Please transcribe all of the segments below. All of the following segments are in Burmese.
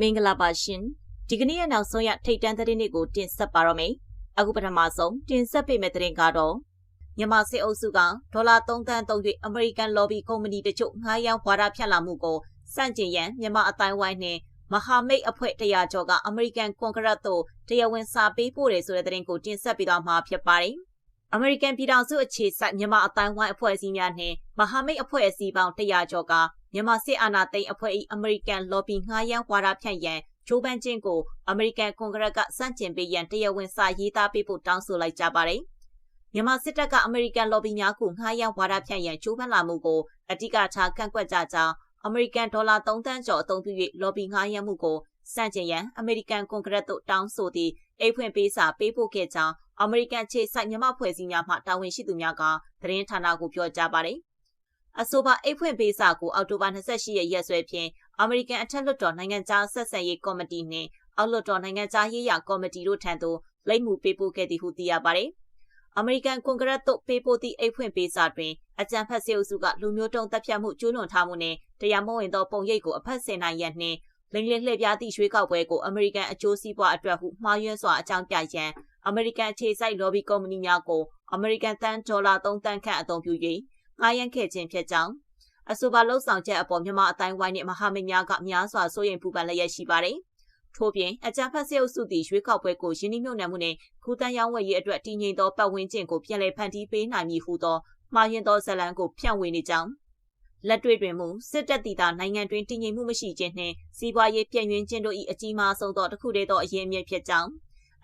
မင်္ဂလာပါရှင်ဒီကနေ့ရဲ့နောက်ဆုံးရထိတ်တန်းသတင်းတွေကိုတင်ဆက်ပါတော့မယ်အခုပထမဆုံးတင်ဆက်ပေးမယ့်သတင်းကတော့မြန်မာစစ်အုပ်စုကဒေါ်လာ3သန်းသုံး၍အမေရိကန် lobby ကုမ္ပဏီတချို့ငှားရမ်းဝါဒဖြန့်လာမှုကိုစန့်ကျင်ရန်မြန်မာအတိုင်းဝိုင်းနှင့်မဟာမိတ်အဖွဲ့တရာကျော်ကအမေရိကန်ကွန်ဂရက်သို့တရားဝင်စာပေးပို့တယ်ဆိုတဲ့သတင်းကိုတင်ဆက်ပေးသွားမှာဖြစ်ပါတယ်အမေရိကန်ပြည်ထောင်စုအခြေစိုက်မြန်မာအတိုင်းဝိုင်းအဖွဲ့အစည်းများနှင့်မဟာမိတ်အဖွဲ့အစည်းပေါင်း100ကျော်က မြန်မာစစ်အာဏာသိမ်းအဖွဲ့၏အမေရိကန် lobby ငှားရမ်းဝါဒဖြန့်ရန်ဂျိုးပန်းချင်းကိုအမေရိကန်ကွန်ဂရက်ကစန့်ကျင်ပေးရန်တရားဝင်စာရေးသားပေးဖို့တောင်းဆိုလိုက်ကြပါတယ်။မြန်မာစစ်တပ်ကအမေရိကန် lobby များကိုငှားရမ်းဝါဒဖြန့်ရန်ဂျိုးပန်းလာမှုကိုအတိကထားကန့်ကွက်ကြကြောင်းအမေရိကန်ဒေါ်လာ3သန်းကျော်အသုံးပြု၍ lobby ငှားရမ်းမှုကိုစန့်ကျင်ရန်အမေရိကန်ကွန်ဂရက်သို့တောင်းဆိုသည့်အိတ်ဖွင့်ပေးစာပေးပို့ခဲ့ကြောင်းအမေရိကန်ခြေစိုက်မြန်မာဖွဲ့စည်းများမှတာဝန်ရှိသူများကသတင်းဌာနကိုပြောကြားပါတယ် အဆိုပါအိတ်ဖွင့်ပေးစာကိုအောက်တိုဘာ28ရက်ရက်စွဲဖြင့်အမေရိကန်အထက်လွှတ်တော်နိုင်ငံသားဆက်ဆံရေးကော်မတီနှင့်အောက်လွှတ်တော်နိုင်ငံသားရေးရာကော်မတီတို့ထံသို့လိပ်မှုပေးပို့ခဲ့သည်ဟုသိရပါတယ်။အမေရိကန်ကွန်ဂရက်သို့ပေးပို့သည့်အိတ်ဖွင့်ပေးစာတွင်အကြံဖတ်စေအုပ်စုကလူမျိုးတုံးတပ်ဖြတ်မှုကျူးလွန်ထားမှုနှင့်တရားမဝင်သောပုံရိပ်ကိုအဖက်ဆင်နိုင်ရန်နှင့်လိမ်လည်လှည့်ပြားသည့်ရွေးကောက်ပွဲကိုအမေရိကန်အကျိုးစီးပွားအတွက်ဟုမှားယွင်းစွာအကြောင်းပြရန်အမေရိကန်ခြေစိုက် lobby ကုမ္ပဏီများကိုအမေရိကန်တန်ဒေါ်လာ3တန်ခန့်အသုံးပြု၍ ငှားရမ်းခဲ့ခြင်းဖြစ်ကြောင်းအဆိုပါလှုပ်ဆောင်ချက်အပေါ်မြန်မာအတိုင်းဝိုင်းနှင့်မဟာမိတ်များကများစွာစိုးရိမ်ပူပန်လျက်ရှိပါတယ်။ထို့ပြင်အကြံဖတ်စေအုပ်စုသည်ရွေးကောက်ပွဲကိုရင်းနှီးမြှုပ်နှံမှုနှင့်ခုတန်းရောင်းဝယ်ရေးအတွက်တည်ငြိမ်သောပတ်ဝန်းကျင်ကိုပြန်လည်ဖန်တီးပေးနိုင်မည်ဟုသောမှားယွင်းသောဇလံကိုဖြန့်ဝေနေကြောင်းလက်တွေ့တွင်မူစစ်တပ်တီတာနိုင်ငံတွင်တည်ငြိမ်မှုမရှိခြင်းနှင့်စီးပွားရေးပြည့်ညွှင်းခြင်းတို့၏အကြီးမားဆုံးသောတစ်ခုတည်းသောအရေးအမြစ်ဖြစ်ကြောင်း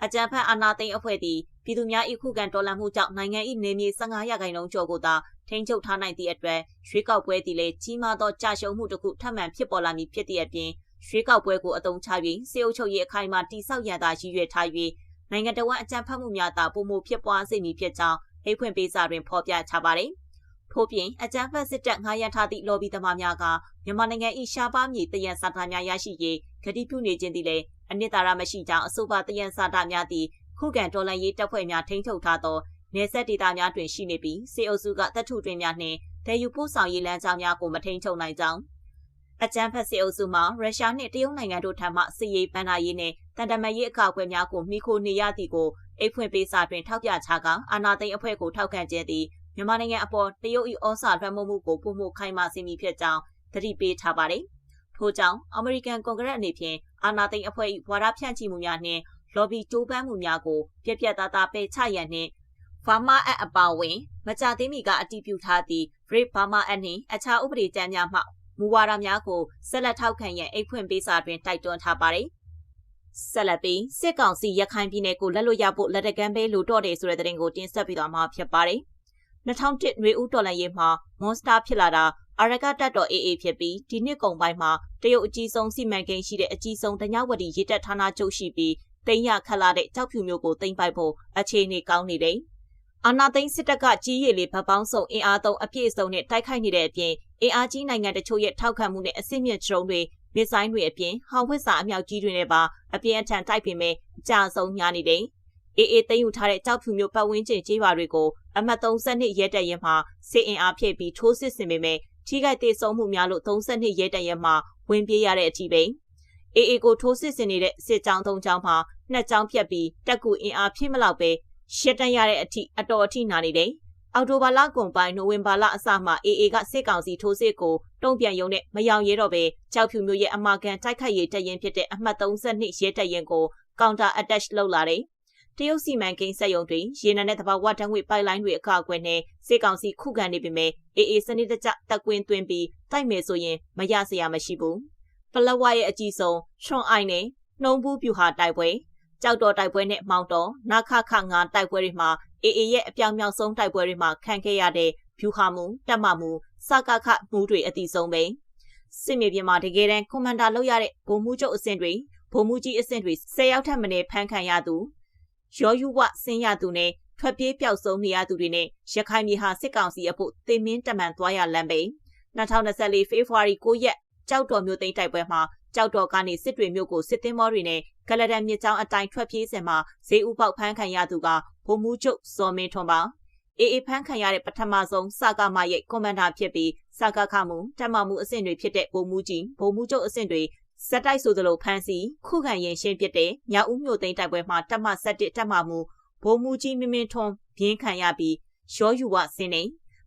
အကြံဖတ်အာဏာသိမ်းအဖွဲ့သည် ပြည်သူများ၏ခုခံတော်လှန်မှုကြောင့်နိုင်ငံ၏နေမြေ15ရာခိုင်နှုန်းကျော်ကိုသာထိန်းချုပ်ထားနိုင်သည့်အတွက်ရွေးကောက်ပွဲသည်လည်းကြီးမားသောကြာရှုံးမှုတစ်ခုထပ်မံဖြစ်ပေါ်လာမည်ဖြစ်သည့်အပြင်ရွေးကောက်ပွဲကိုအသုံးချ၍စေအုပ်ချုပ်ရေးအခိုင်အမာတိစောက်ရန်သာရည်ရွယ်ထား၍နိုင်ငံတော်ဝန်အကြံဖတ်မှုများသာပုံမှုဖြစ်ပွားစေမည်ဖြစ်ကြောင်းအိတ်ဖွင့်ပေးစာတွင်ဖော်ပြထားပါသည်ထို့ပြင်အကြမ်းဖက်စစ်တပ်ငှားရမ်းထားသည့် lobby သမားများကမြန်မာနိုင်ငံ၏ရှားပါးမြေတယံစာတာများရရှိရေးဂတိပြုနေခြင်းသည်လည်းအနှစ်သာရမရှိကြောင်းအဆိုပါတယံစာတာများသည့် ခုခံတော်လှန်ရေးတပ်ဖွဲ့များထိန်းချုပ်ထားသောနေဆက်ဒေသများတွင်ရှိနေပြီးစေအုပ်စုကတပ်ထုတွင်များနှင့်တည်ယူပို့ဆောင်ရေးလမ်းကြောင်းများကိုမထိန်းချုပ်နိုင်ကြောင်းအကြမ်းဖက်စေအုပ်စုမှရုရှားနှင့်တရုတ်နိုင်ငံတို့ထံမှစစ်ရေးပန်းနာရေးနှင့်တန်တမာရေးအကောက်အွယ်များကိုမိခိုနေရသည်ကိုအိတ်ဖွင့်ပေးစာတွင်ထောက်ပြချကအာနာသိန်းအဖွဲ့ကိုထောက်ခံခြင်းသည်မြန်မာနိုင်ငံအပေါ်တရုတ်၏ဩစာလွှမ်းမိုးမှုကိုပုံမှုခိုင်မာစေမည်ဖြစ်ကြောင်းသတိပေးထားပါတယ်။ထို့ကြောင့်အမေရိကန်ကွန်ဂရက်အနေဖြင့်အာနာသိန်းအဖွဲ့၏ဝါဒဖြန့်ချိမှုများနှင့် lobby တိုးပမ်းမှုများကိုပြက်ပြက်သားသားပယ်ချရန်နှင့် Burma Act အပါအဝင် မကြသေးမီကအတည်ပြုထားသည့် Great Burma Act နှင့်အခြားဥပဒေကြမ်းများမှမူဝါဒများကိုဆက်လက်ထောက်ခံရန်အိတ်ဖွင့်ပေးစာတွင်တိုက်တွန်းထားပါတယ်။ဆက်လက်ပြီးစစ်ကောင်စီရခိုင်ပြည်နယ်ကိုလက်လွတ်ရဖို့လက်တကမ်းပဲလိုတော့တယ်ဆိုတဲ့သတင်းကိုတင်ဆက်ပေးသွားမှာဖြစ်ပါတယ်။2001နွေဦးတော်လှန်ရေးမှာမွန်စတာဖြစ်လာတာအရကတတ်တော် AA ဖြစ်ပြီးဒီနှစ်ကုန်ပိုင်းမှာတရုတ်အကြီးဆုံးစီမံကိန်းရှိတဲ့အကြီးဆုံးတညဝတီရေတပ်ဌာနချုပ်ရှိပြီး တိမ်ရခတ်လာတဲ့ကြောက်ဖြူမျိုးကိုတင်ပိုက်ဖို့အခြေအနေကောင်းနေတယ်။အာနာသိန်းစစ်တပ်ကကြီးရည်လေးဗပောင်းဆောင်အင်အားသုံးအပြည့်အစုံနဲ့တိုက်ခိုက်နေတဲ့အပြင်အင်အားကြီးနိုင်ငံတချို့ရဲ့ထောက်ခံမှုနဲ့အစစ်မြစ်ဒရုန်းတွေမစ်ဆိုင်တွေအပြင်ဟောင်ဝစ်စာအမြောက်ကြီးတွေနဲ့ပါအပြင်းအထန်တိုက်ပင်မဲ့အကြဆုံးများနေတယ်။အေးအေးသိမ်းယူထားတဲ့ကြောက်ဖြူမျိုးပတ်ဝန်းကျင်ကြေးရွာတွေကိုအမှတ်32ရဲတပ်ရဲမှစစ်အင်အားဖြည့်ပြီးထိုးစစ်ဆင်ပေမဲ့ထိခိုက်ဒေဆုံးမှုများလို့32ရဲတပ်ရဲမှဝင်ပြေးရတဲ့အထိပဲ အေအေကိုထိုးစစ်ဆင်နေတဲ့စစ်ကြောင်းသုံးကြောင်းမှာနှစ်ကြောင်းဖြတ်ပြီးတက်ကူအင်အားဖြည့်မလောက်ပဲရှစ်တန်းရတဲ့အထိအတော်အထိနာနေတယ်အော်တိုဘာလကုန်ပိုင်းနိုဝင်ဘာလအစမှာအေအေကစစ်ကောင်စီထိုးစစ်ကိုတုံ့ပြန်ရုံနဲ့မယောင်ရဲတော့ပဲကြောက်ဖြူမျိုးရဲ့အမာကန်တိုက်ခိုက်ရေးတပ်ရင်းဖြစ်တဲ့အမှတ်32ရဲတပ်ရင်းကိုကောင်တာအတက်လုပ်လာတယ်တရုတ်စီမံကိန်းစက်ရုံတွေရေနံနဲ့သဘာဝဓာတ်ငွေပိုက်လိုင်းတွေအကောက်အကွယ်နဲ့စစ်ကောင်စီခုခံနေပေမဲ့အေးအေးစနစ်တကျတက်ကွင်းသွင်းပြီးတိုက်မယ်ဆိုရင်မရစရာမရှိဘူး ပလဝရဲ့အကြီးဆုံးရွှွန်အိုင်နဲ့နှုံဘူးပြူဟာတိုက်ပွဲကြောက်တော်တိုက်ပွဲနဲ့မောင်တော်နာခခငါတိုက်ပွဲတွေမှာအေးအေးရဲ့အပြောင်မြောက်ဆုံးတိုက်ပွဲတွေမှာခံခဲ့ရတဲ့ဖြူခါမှုတက်မမှုစကခမှုတွေအတိဆုံးပဲစစ်မြေပြင်မှာတကယ်တမ်းကွန်မန်ဒါလုပ်ရတဲ့ဗိုလ်မှူးချုပ်အဆင့်တွေဗိုလ်မှူးကြီးအဆင့်တွေ10ယောက်ထက်မနည်းဖမ်းခံရသူရောယူဝဆင်းရသူနဲ့ထွက်ပြေးပျောက်ဆုံးနေရသူတွေနဲ့ရခိုင်ပြည်ဟာစစ်ကောင်စီအဖို့တင်မင်းတမန်သွားရလမ်းပဲ2024ဖေဖော်ဝါရီ9ရက် ကြောက်တော်မြို့သိမ်းတိုက်ပွဲမှာကြောက်တော်ကနေစစ်တွေမြို့ကိုစစ်သင်းမောတွေနဲ့ကလဒန်မြစ်ကြောင်းအတိုင်းထွက်ပြေးစဉ်မှာဈေးဥပေါက်ဖမ်းခံရသူကဗိုလ်မှူးချုပ်စော်မင်းထွန်းပါအေအေဖန်းခံရတဲ့ပထမဆုံးစကားမရဲ့ကွန်မန်ဒါဖြစ်ပြီးစကားခမှုတမမှုအဆင့်တွေဖြစ်တဲ့ဗိုလ်မှူးကြီးဗိုလ်မှူးချုပ်အဆင့်တွေစက်တိုက်ဆိုသလိုဖမ်းဆီးခုခံရင်ရှင်းပစ်တဲ့မြောက်ဦးမြို့သိမ်းတိုက်ပွဲမှာတပ်မ17တပ်မမှုဗိုလ်မှူးကြီးမင်းမင်းထွန်းပြင်းခံရပြီးရောယူဝဆင်းနေ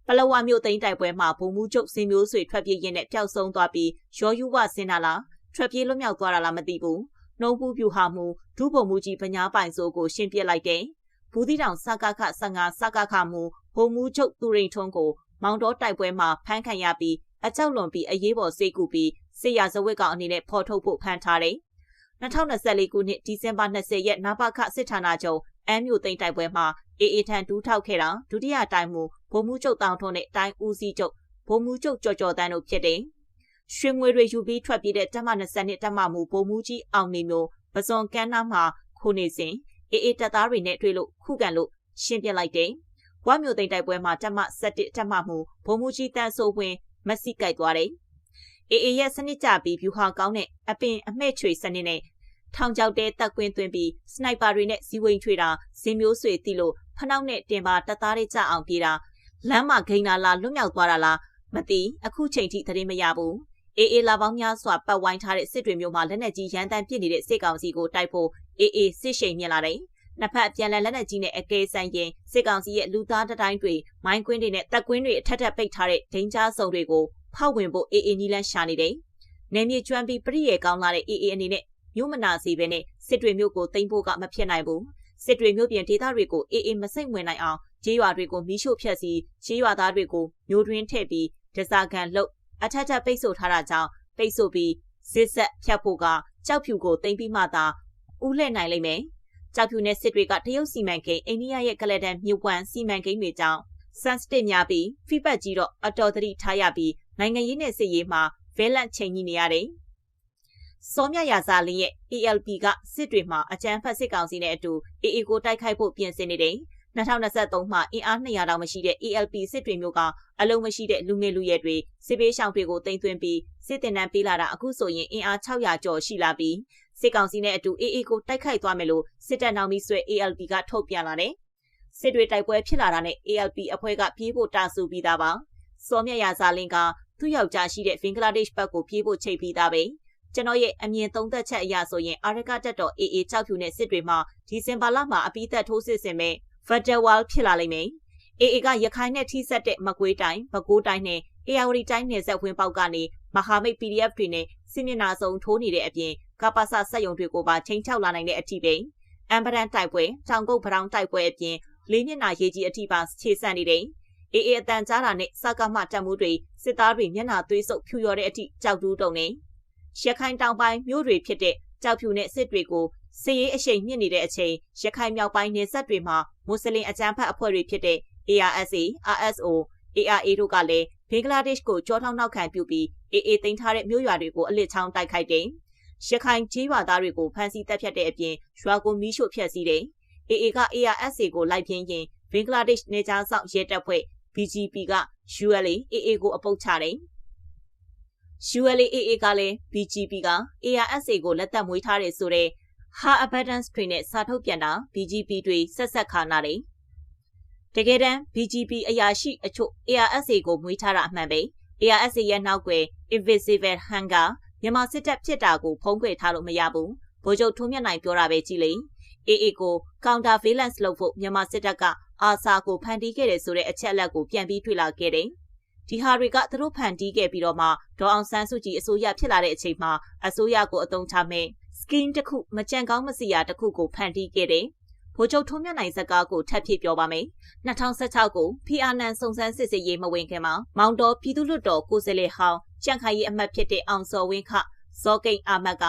ပလဝမြို့သိမ်းတိုက်ပွဲမှာဗိုလ်မှူးချုပ်စင်မျိုးဆွေထွက်ပြေးရင်းနဲ့ပျောက်ဆုံးသွားပြီးရောယူဝဆင်းလာလားထွက်ပြေးလွတ်မြောက်သွားတာလားမသိဘူးနှုံးပူပြူဟာမှုဒုဗိုလ်မှူးကြီးပညာပိုင်စိုးကိုရှင်းပြလိုက်တယ်ဘူးသီးတောင်စကခ15စကခမှုဗိုလ်မှူးချုပ်သူရိန်ထွန်းကိုမောင်တော်တိုက်ပွဲမှာဖမ်းခံရပြီးအကြောက်လွန်ပြီးအရေးပေါ်စိတ်ကူပြီးစစ်ရဇဝတ်ကောင်အနေနဲ့ဖော်ထုတ်ဖို့ဖမ်းထားတယ်။2024ခုနှစ်ဒီဇင်ဘာ20ရက်နဘခစစ်ဌာနချုပ် အမ်းမြို့သိမ်းတိုက်ပွဲမှာအေအေထန်တူးထောက်ခဲ့တာဒုတိယတိုင်မူဗိုလ်မှူးချုပ်တောင်ထွန်းနဲ့တိုင်းဦးစီးချုပ်ဗိုလ်မှူးချုပ်ကြော်ကြော်တန်းတို့ဖြစ်တယ်။ရွှေငွေတွေယူပြီးထွက်ပြေးတဲ့တပ်မ20တပ်မမူဗိုလ်မှူးကြီးအောင်နေမျိုးပဇွန်ကန်းနာမှာခိုနေစဉ်အေအေတပ်သားတွေနဲ့တွေ့လို့ခုခံလို့ရှင်းပြလိုက်တယ်။ဝါမျိုးသိမ်းတိုက်ပွဲမှာတပ်မ17တပ်မမူဗိုလ်မှူးကြီးတန်းစိုးဝင်မက်ဆီကြိုက်သွားတယ်။အေအေရဲ့စနစ်ကြပြီးဗျူဟာကောင်းတဲ့အပင်အမှဲ့ချွေစနစ်နဲ့ ထောင်ချောက်တဲတက်ကွင်းသွင်းပြီးစနိုက်ပါတွေနဲ့ဇီဝိန်ချွေတာဇင်မျိုးဆွေတီလို့ဖနှောက်နဲ့တင်ပါတပ်သားတွေကြအောင်ပြေးတာလမ်းမှာဂိမ်းလာလားလွတ်မြောက်သွားတာလားမသိအခုချိန်ထိသတင်းမရဘူးအေးအေးလာပေါင်းများစွာပတ်ဝိုင်းထားတဲ့စစ်တွေမျိုးမှာလက်နက်ကြီးရန်တမ်းပစ်နေတဲ့စစ်ကောင်စီကိုတိုက်ဖို့အေးအေးစစ်ရှိန်မြင်လာတယ်နှစ်ဖက်ပြန်လည်လက်နက်ကြီးနဲ့အကဲဆန်ရင်စစ်ကောင်စီရဲ့လူသားတတိုင်းတွေမိုင်းကွင်းတွေနဲ့တပ်ကွင်းတွေအထက်ထပ်ပိတ်ထားတဲ့ဒိန်းချားစုံတွေကိုဖောက်ဝင်ဖို့အေးအေးနီလန်းရှာနေတယ်။နေမြေကျွမ်းပြီးပြည့်ရကောင်းလာတဲ့အေးအေးအနေနဲ့ မြို့မနာစီပဲနဲ့စစ်တွေမြို့ကိုတိမ့်ဖို့ကမဖြစ်နိုင်ဘူး။စစ်တွေမြို့ပြင်ဒေသတွေကိုအေးအေးမစိတ်ဝင်နိုင်အောင်ခြေရွာတွေကိုမီးရှို့ဖျက်ဆီးခြေရွာသားတွေကိုမျိုးတွင်းထည့်ပြီးဒဇာကန်လှုပ်အထက်ထပ်ပိတ်ဆို့ထားတာကြောင့်ပိတ်ဆို့ပြီးစစ်ဆက်ဖြတ်ဖို့ကကြောက်ဖြူကိုတိမ့်ပြီးမှသာဥလှည့်နိုင်လိမ့်မယ်။ကြောက်ဖြူနဲ့စစ်တွေကတရုတ်စီမံကိန်းအိန္ဒိယရဲ့ကလဒန်မြဝမ်စီမံကိန်းတွေကြောင့် sensitive များပြီး feedback ကြီးတော့အတော်တတိထားရပြီးနိုင်ငံရေးနဲ့စစ်ရေးမှာ valent ချိန်ကြီးနေရတယ်။ စောမြရာဇာလင်းရဲ့ ALP ကစစ်တွေမှာအကြမ်းဖက်စစ်ကောင်စီနဲ့အတူ AA ကိုတိုက်ခိုက်ဖို့ပြင်ဆင်နေတယ်။2023မှာအင်အား200တောင်မရှိတဲ့ ALP စစ်တွေမျိုးကအလုံးမရှိတဲ့လူငယ်လူရွယ်တွေစစ်ပေးရှောင်တွေကိုတင်သွင်းပြီးစစ်တင်တန်းပေးလာတာအခုဆိုရင်အင်အား600ကျော်ရှိလာပြီးစစ်ကောင်စီနဲ့အတူ AA ကိုတိုက်ခိုက်သွားမယ်လို့စစ်တပ်နောက်မီဆွဲ ALP ကထုတ်ပြန်လာတယ်။စစ်တွေတိုက်ပွဲဖြစ်လာတာနဲ့ ALP အဖွဲ့ကပြေးဖို့တာဆူပြီးသားပါ။စောမြရာဇာလင်းကသူ့ယောက်ျားရှိတဲ့ဘင်္ဂလားဒေ့ရှ်ဘက်ကိုပြေးဖို့ချိန်ပြီးသားပဲ ကျွန်တော်ရဲ့အမြင်သုံးသက်ချက်အရဆိုရင်အာရကတက်တော် AA 6ဖြူနဲ့စစ်တွေမှာဒီဇင်ဘာလမှာအပိသက်ထိုးစစ်ဆင်မဲ့ Federal ဖြစ်လာလိမ့်မယ် AA ကရခိုင်နဲ့ထိစပ်တဲ့မကွေးတိုင်းပဲခူးတိုင်းနဲ့အေရဝတီတိုင်းနယ်စပ်ဝင်ပေါက်ကနေမဟာမိတ် PDF တွေနဲ့စစ်မျက်နှာစုံထိုးနေတဲ့အပြင်ကပ္ပစစက်ယုံတွေကိုပါချိန်ချောက်လာနိုင်တဲ့အထိပဲအမ်ပဒန်တိုက်ပွဲတောင်ကုတ်ပထောင်တိုက်ပွဲအပြင်လေးမျက်နှာရေးကြီးအထိပါခြေဆန့်နေတယ်အေးအေးအတန်ကြားတာနဲ့စကားမှတက်မှုတွေစစ်သားတွေမျက်နှာသွေးဆုပ်ဖြူရော်တဲ့အထိကြောက်တူးတုံနေ ရခိုင်တောင်ပိုင်းမြို့တွေဖြစ်တဲ့ကြောက်ဖြူနဲ့စစ်တွေကိုစစ်ရေးအရှိန်မြင့်နေတဲ့အချိန်ရခိုင်မြောက်ပိုင်းနေဆက်တွေမှာမွတ်စလင်အကြမ်းဖက်အဖွဲ့တွေဖြစ်တဲ့ ARSA, RSO, ARA တို့ကလည်းဘင်္ဂလားဒေ့ရှ်ကိုကြောထောက်နောက်ခံပြုပြီး AA တင်ထားတဲ့မြို့ရွာတွေကိုအလစ်ချောင်းတိုက်ခိုက်တယ်။ရခိုင်ကြီးရွာသားတွေကိုဖမ်းဆီးတပ်ဖြတ်တဲ့အပြင်ရွာကိုမီးရှို့ဖျက်ဆီးတယ်။ AA က ARSA ကိုလိုက်ပြင်းရင်ဘင်္ဂလားဒေ့ရှ်နေကြားဆောင်ရဲတပ်ဖွဲ့ BGP က ULA AA ကိုအပုတ်ချတယ်။ ULA AA ကလည်း BGP က ARSA ကိုလက်သက်မွေးထားတယ်ဆိုတဲ့ Ha Abundance တွေနဲ့စာထုတ်ပြန်တာ BGP တွေဆက်ဆက်ခါနာတယ်။တကယ်တမ်း BGP အရာရှိအချို့ ARSA ကိုမွေးထားတာအမှန်ပဲ။ ARSA ရဲ့နောက်ွယ် Invisible Hand ကမြန်မာစစ်တပ်ဖြစ်တာကိုဖုံးကွယ်ထားလို့မရဘူး။ဗိုလ်ချုပ်ထုံးမြတ်နိုင်ပြောတာပဲကြည်လေ။ AA ကို counter valence လုပ်ဖို့မြန်မာစစ်တပ်ကအာဆာကိုဖန်တီးခဲ့တယ်ဆိုတဲ့အချက်အလက်ကိုပြန်ပြီးတွေ့လာခဲ့တယ်။ ဒီဟာတွေကသူတို့ဖန်တီးခဲ့ပြီးတော့မှဒေါအောင်ဆန်းစုကြည်အစိုးရဖြစ်လာတဲ့အချိန်မှာအစိုးရကိုအသုံးချမဲ့ scheme တစ်ခုမကြံကောင်းမစီရာတစ်ခုကိုဖန်တီးခဲ့တယ်။ဗိုလ်ချုပ်ထုံးမြတ်နိုင်ဇက်ကားကိုထပ်ဖြစ်ပြောပါမယ်။2016ကိုဖီအာနန်စုံစမ်းစစ်ဆေးရေးမဝင်ခင်မှာမောင်တော်ပြည်သူ့လွတ်တော်ကိုယ်စားလှယ်ဟောင်းကြန့်ခိုင်ရေးအမတ်ဖြစ်တဲ့အောင်စော်ဝင်းခဇောကိန်အာမတ်က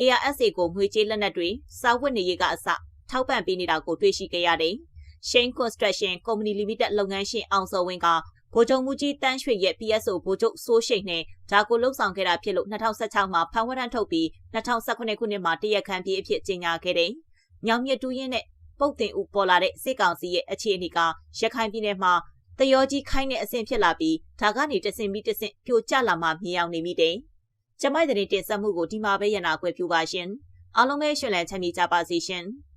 ARSA ကိုငွေကြေးလက်နက်တွေစာဝတ်နေရေးကအစထောက်ပံ့ပေးနေတာကိုတွေ့ရှိခဲ့ရတယ်။ Shane Construction Company Limited လုပ်ငန်းရှင်အောင်စော်ဝင်းက ဗိုလ်ချုပ်မှုကြီးတန်းရွှေရဲ့ PSO ဗိုလ်ချုပ်စိုးရှိန်နဲ့ဒါကိုလှုပ်ဆောင်ခဲ့တာဖြစ်လို့2016မှာဖန်ဝရန်ထုတ်ပြီး2019ခုနှစ်မှာတရက်ခန့်ပြည်အဖြစ်ကြေညာခဲ့တယ်။ညောင်မြတူးရင်နဲ့ပုတ်တင်ဦးပေါ်လာတဲ့စစ်ကောင်စီရဲ့အခြေအနေကရခိုင်ပြည်နယ်မှာတယောကြီးခိုင်းတဲ့အဆင့်ဖြစ်လာပြီးဒါကနေတဆင်ပြီးတဆင့်ပြိုကျလာမှမြင်အောင်နေမိတယ်။ကျမိုက်တဲ့တင်ဆက်မှုကိုဒီမှာပဲရနာခွဲပြူပါရှင်။အားလုံးပဲရှင်လန်းချမ်းမြေကြပါစေရှင်။